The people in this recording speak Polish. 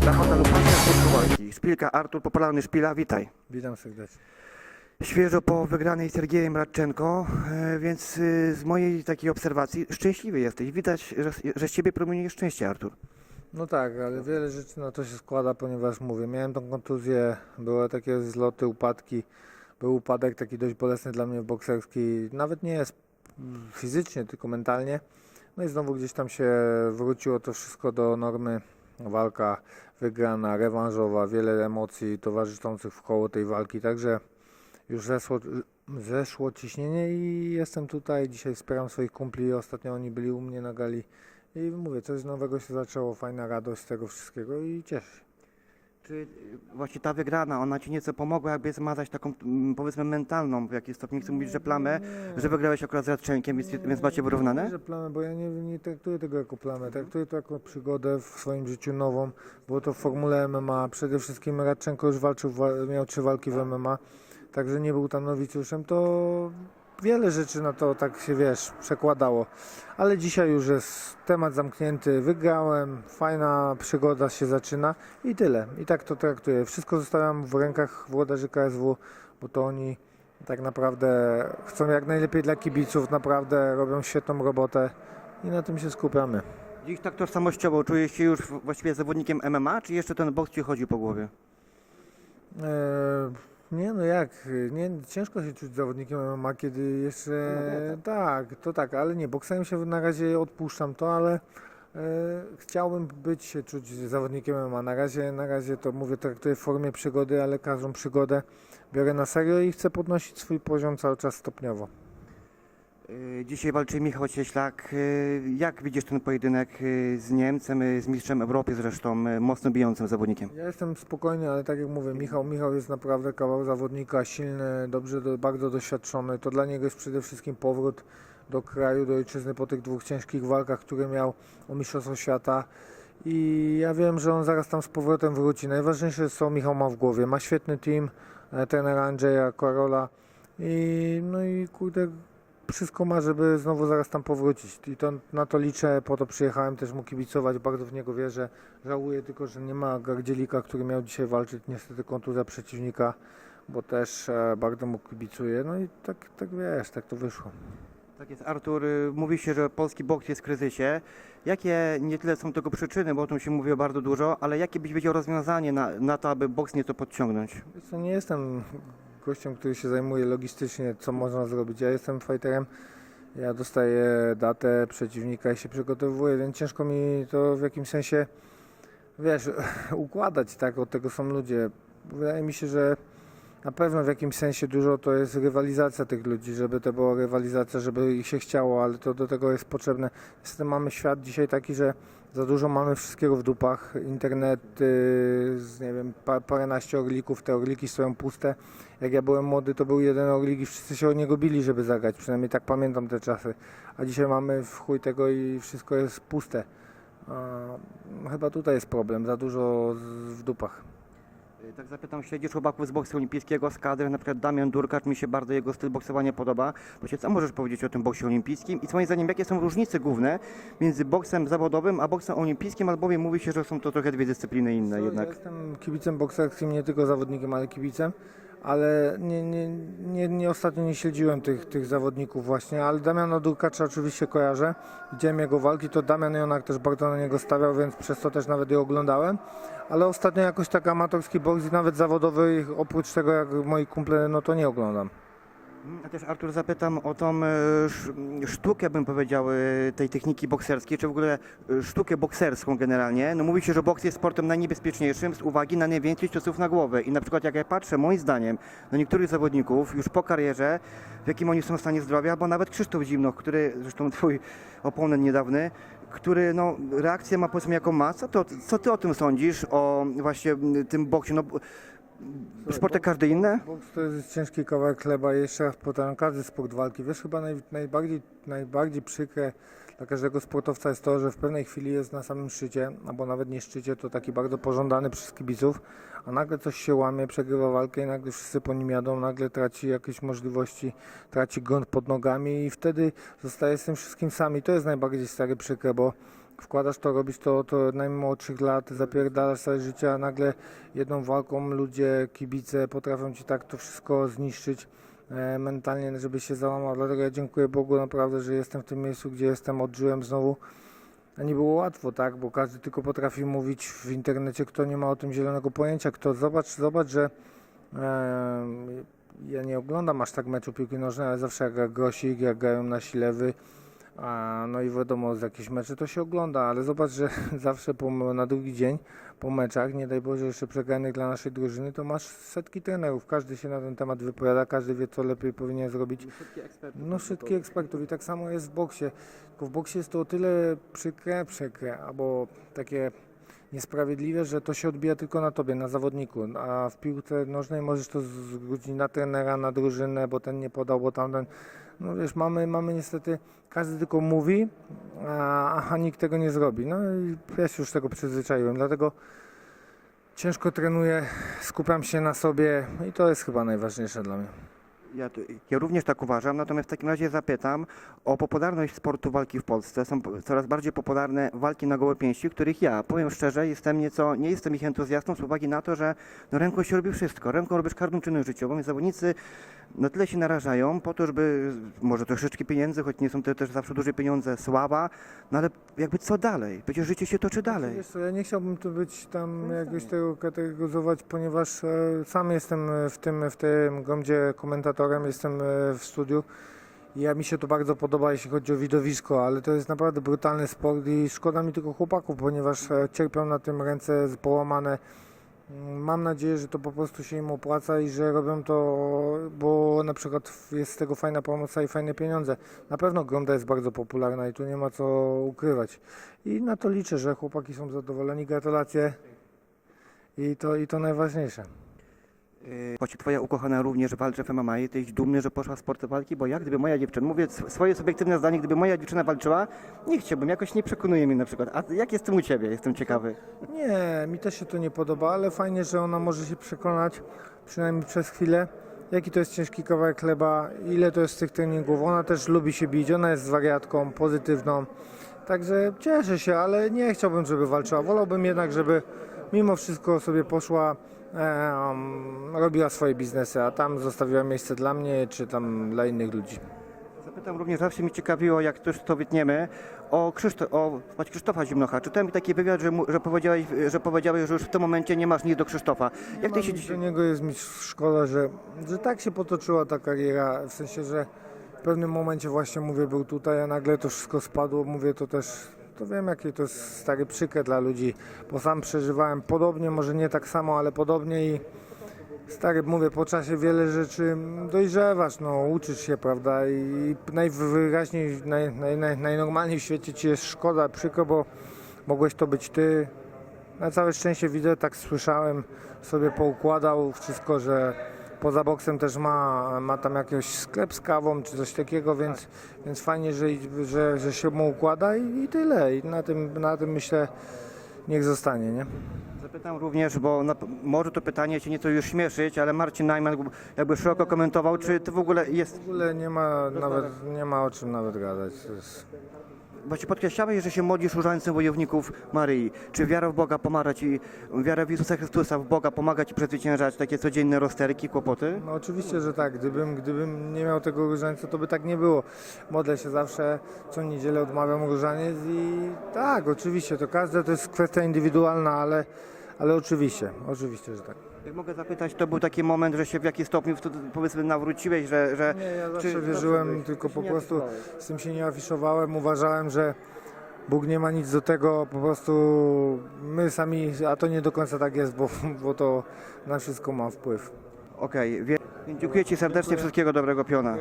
Dla hotelu Pancer Podsuwalki. Szpilka Artur, popularny szpila, witaj. Witam serdecznie. Świeżo po wygranej Sergiejem Radczenko, e, więc y, z mojej takiej obserwacji szczęśliwy jesteś. Widać, że, że z ciebie promieniuje szczęście, Artur. No tak, ale wiele rzeczy na to się składa, ponieważ mówię, miałem tą kontuzję, były takie zloty, upadki. Był upadek taki dość bolesny dla mnie bokserski, nawet nie jest fizycznie, tylko mentalnie. No i znowu gdzieś tam się wróciło to wszystko do normy. Walka wygrana, rewanżowa, wiele emocji towarzyszących w koło tej walki, także już zeszło, zeszło ciśnienie i jestem tutaj. Dzisiaj wspieram swoich kumpli. Ostatnio oni byli u mnie na gali i mówię, coś nowego się zaczęło, fajna radość z tego wszystkiego i cieszę się. Czy właśnie ta wygrana, ona ci nieco pomogła jakby zmazać taką, mm, powiedzmy, mentalną w jakiś stopniu, nie chcę mówić, że plamę, że wygrałeś akurat z Radczenkiem, więc, więc macie wyrównane? Nie, że plamę, bo ja nie, nie traktuję tego jako plamę, traktuję to jako przygodę w swoim życiu nową. Było to w formule MMA, przede wszystkim Radczenko już walczył, wa- miał trzy walki w MMA, także nie był tam nowicjuszem, to wiele rzeczy na to tak się, wiesz, przekładało. Ale dzisiaj już jest temat zamknięty, wygrałem, fajna przygoda się zaczyna i tyle. I tak to traktuję. Wszystko zostawiam w rękach włodarzy KSW, bo to oni tak naprawdę chcą jak najlepiej dla kibiców, naprawdę robią świetną robotę i na tym się skupiamy. Dziś tak tożsamościowo czujesz się już właściwie zawodnikiem MMA, czy jeszcze ten boks ci chodzi po głowie? Eee, nie no jak, nie, ciężko się czuć zawodnikiem MMA, kiedy jeszcze, tak, to tak, ale nie, boksem się na razie odpuszczam to, ale e, chciałbym być się czuć zawodnikiem MMA. Na razie, na razie to mówię, traktuję w formie przygody, ale każdą przygodę biorę na serio i chcę podnosić swój poziom cały czas stopniowo. Y, Dzisiaj walczy Michał Cieślak. Y, Jak widzisz ten pojedynek y, z Niemcem, z mistrzem Europy zresztą, mocno bijącym zawodnikiem? Ja jestem spokojny, ale tak jak mówię, Michał, Michał jest naprawdę kawał zawodnika, silny, dobrze, do, bardzo doświadczony. To dla niego jest przede wszystkim powrót do kraju, do ojczyzny po tych dwóch ciężkich walkach, które miał o Mistrzostwo Świata. I ja wiem, że on zaraz tam z powrotem wróci. Najważniejsze jest, co Michał ma w głowie. Ma świetny team, e, trenera Andrzeja, Karola i no i kurde, wszystko ma, żeby znowu zaraz tam powrócić. I to, na to liczę, po to przyjechałem też mu kibicować, bardzo w niego wierzę. Żałuję tylko, że nie ma Gardzielika, który miał dzisiaj walczyć. Niestety kontuzja przeciwnika, bo też e, bardzo mu kibicuję. No i tak, tak wiesz, tak to wyszło. Tak jest, Artur, y, mówi się, że polski boks jest w kryzysie. Jakie nie tyle są tego przyczyny, bo o tym się mówi bardzo dużo, ale jakie byś wiedział rozwiązanie na, na to, aby boks nieco podciągnąć? Co, nie jestem gościem, który się zajmuje logistycznie, co można zrobić. Ja jestem fighterem, ja dostaję datę przeciwnika i się przygotowuję, więc ciężko mi to w jakimś sensie, wiesz, układać, tak? Od tego są ludzie. Wydaje mi się, że na pewno w jakimś sensie dużo to jest rywalizacja tych ludzi, żeby to była rywalizacja, żeby ich się chciało, ale to do tego jest potrzebne. Niestety mamy świat dzisiaj taki, że za dużo mamy wszystkiego w dupach. Internet, yy, z, nie wiem, pa, paręnaście orlików, te orliki stoją puste. Jak ja byłem młody, to był jeden orlik i wszyscy się o niego bili, żeby zagrać. Przynajmniej tak pamiętam te czasy. A dzisiaj mamy w chuj tego i wszystko jest puste. A, chyba tutaj jest problem, za dużo z, w dupach. Y, Tak zapytam, śledzisz chłopaków z boksu olimpijskiego, z kadry, na przykład Damian Durkacz, mi się bardzo jego styl boksowania podoba. Właśnie co możesz powiedzieć o tym boksie olimpijskim i moim zdaniem jakie są różnice główne między boksem zawodowym a boksem olimpijskim, albowiem mówi się, że są to trochę dwie dyscypliny inne Co, jednak. Ja jestem kibicem bokserskim, nie tylko zawodnikiem, ale kibicem, ale nie, nie, nie, nie ostatnio nie śledziłem tych, tych zawodników właśnie, ale Damiana Durkacza oczywiście kojarzę, widziałem jego walki, to Damian Jonak też bardzo na niego stawiał, więc przez to też nawet je oglądałem, ale ostatnio jakoś tak amatorski boks i nawet zawodowy, oprócz tego jak moi kumple, no to nie oglądam. A też Artur zapytam o tą e, sz- sztukę, bym powiedział, e, tej techniki bokserskiej, czy w ogóle e, sztukę bokserską generalnie. No mówi się, że boks jest sportem najniebezpieczniejszym z uwagi na najwięcej ciosów na głowę. I na przykład jak ja patrzę, moim zdaniem, na niektórych zawodników już po karierze, w jakim oni są w stanie zdrowia, bo nawet Krzysztof Zimnoch, który, zresztą twój oponent niedawny, który no, reakcję ma powiedzmy jaką ma. Co ty, o- co ty o tym sądzisz, o właśnie tym boksie? No, sporty każde inne? Boks to jest ciężki kawałek chleba jeszcze raz powtarzam, każdy sport walki. Wiesz, chyba naj, najbardziej, najbardziej przykre dla każdego sportowca jest to, że w pewnej chwili jest na samym szczycie, albo nawet nie szczycie, to taki bardzo pożądany przez kibiców, a nagle coś się łamie, przegrywa walkę i nagle wszyscy po nim jadą, nagle traci jakieś możliwości, traci grunt pod nogami i wtedy zostaje z tym wszystkim sam i to jest najbardziej stary przykre, bo wkładasz to, robisz to, to od najmłodszych lat, zapierdalasz całe życie, a nagle jedną walką ludzie, kibice potrafią ci tak to wszystko zniszczyć e, mentalnie, żeby się załamał. Dlatego ja dziękuję Bogu naprawdę, że jestem w tym miejscu, gdzie jestem, odżyłem znowu. A nie było łatwo, tak, bo każdy tylko potrafi mówić w internecie, kto nie ma o tym zielonego pojęcia, kto zobacz, zobacz, że e, ja nie oglądam aż tak meczu piłki nożnej, ale zawsze jak Grosik, jak grają nasi lewy, no i wiadomo, z jakieś mecze to się ogląda, ale zobacz, że zawsze po, na drugi dzień po meczach, nie daj Boże jeszcze przegranych dla naszej drużyny, to masz setki trenerów. Każdy się na ten temat wypowiada, każdy wie, co lepiej powinien zrobić. No wszystkich ekspertów i tak samo jest w boksie. Tylko w boksie jest to o tyle przykre, przykre, albo takie niesprawiedliwe, że to się odbija tylko na tobie, na zawodniku, a w piłce nożnej możesz to zwrócić na trenera, na drużynę, bo ten nie podał, bo tamten. No wiesz, mamy, mamy niestety, każdy tylko mówi, a, a nikt tego nie zrobi. No i ja się już tego przyzwyczaiłem, dlatego ciężko trenuję, skupiam się na sobie i to jest chyba najważniejsze dla mnie. Ja, ja również tak uważam, natomiast w takim razie zapytam o popularność sportu walki w Polsce. Są coraz bardziej popularne walki na gołe pięści, których ja, powiem szczerze, jestem nieco, nie jestem ich entuzjastą z uwagi na to, że no, ręką się robi wszystko. Ręką robisz każdą czynność życiową, więc zawodnicy na tyle się narażają po to, żeby może troszeczkę pieniędzy, choć nie są to też zawsze duże pieniądze, sława, no ale jakby co dalej? Przecież życie się toczy dalej. Wiesz co, ja nie chciałbym tu być tam jakoś tego kategoryzować, ponieważ e, sam jestem e, w tym, w tym gromdzie komentatorem, jestem e, w studiu i ja mi się to bardzo podoba, jeśli chodzi o widowisko, ale to jest naprawdę brutalny sport i szkoda mi tylko chłopaków, ponieważ e, cierpią na tym ręce połamane. Mam nadzieję, że to po prostu się im opłaca i że robią to, bo na przykład jest z tego fajna pomoc i fajne pieniądze. Na pewno Gronda jest bardzo popularna i tu nie ma co ukrywać. I na to liczę, że chłopaki są zadowoleni. Gratulacje. I to, i to najważniejsze. Yy, Choć twoja ukochana również walczy w MMA, jesteś dumny, że poszła w sport walki, bo jak gdyby moja dziewczyna, mówię sw- swoje subiektywne zdanie, gdyby moja dziewczyna walczyła, nie chciałbym, jakoś nie przekonuje mnie na przykład. A jak jest tym u ciebie? Jestem ciekawy. Nie, mi też się to nie podoba, ale fajnie, że ona może się przekonać, przynajmniej przez chwilę, jaki to jest ciężki kawałek chleba, ile to jest tych treningów. Ona też lubi się bić, ona jest wariatką, pozytywną. Także cieszę się, ale nie chciałbym, żeby walczyła. Wolałbym jednak, żeby mimo wszystko sobie poszła, um, robiła swoje biznesy, a tam zostawiła miejsce dla mnie, czy tam dla innych ludzi. Zapytam również, zawsze mi ciekawiło, jak też to wytniemy, o, Krzysztof, o Krzysztofa Zimnocha. Czytałem taki wywiad, że, mu, że, powiedziałeś, że powiedziałeś, że już w tym momencie nie masz nic do Krzysztofa. Jak ty się dzisiaj... do niego jest mi szkoda, że, że tak się potoczyła ta kariera, w sensie, że w pewnym momencie właśnie mówię, był tutaj, a nagle to wszystko spadło, mówię, to też, to wiem jakie to jest stary przykre dla ludzi, bo sam przeżywałem podobnie, może nie tak samo, ale podobnie i stary, mówię, po czasie wiele rzeczy dojrzewasz, no, uczysz się, prawda, i najwyraźniej, naj, naj, naj, najnormalniej w świecie ci jest szkoda, przykro, bo mogłeś to być ty, na całe szczęście widzę, tak słyszałem, sobie poukładał wszystko, że poza boksem też ma, ma tam jakiś sklep z kawą czy coś takiego, więc, więc fajnie, że, że, że się mu układa i, i tyle. I na tym, na tym myślę, niech zostanie, nie? Zapytam również, bo na, może to pytanie cię nieco już śmieszyć, ale Marcin Najman jakby szeroko komentował, czy ty w ogóle jest... W ogóle nie ma nawet, nie ma o czym nawet gadać. Właśnie podkreślałeś, że się modlisz różańcem wojowników Maryi. Czy wiara w Boga pomaga ci, wiara w Jezusa Chrystusa w Boga pomaga ci przezwyciężać takie codzienne rozterki, kłopoty? No oczywiście, że tak. Gdybym, gdybym nie miał tego różańca, to by tak nie było. Modlę się zawsze, co niedzielę odmawiam różaniec i tak, oczywiście, to każde to jest kwestia indywidualna, ale, ale oczywiście, oczywiście, że tak. Jak mogę zapytać, to był taki moment, że się w jaki stopniu powiedzmy nawróciłeś, że... że Nie, ja czy- zawsze wierzyłem, tylko po prostu z tym się nie afiszowałem. Uważałem, że Bóg nie ma nic do tego, po prostu my sami, a to nie do końca tak jest, bo, bo to na wszystko ma wpływ. Okej, wie- dziękuję ci serdecznie, wszystkiego dobrego piona.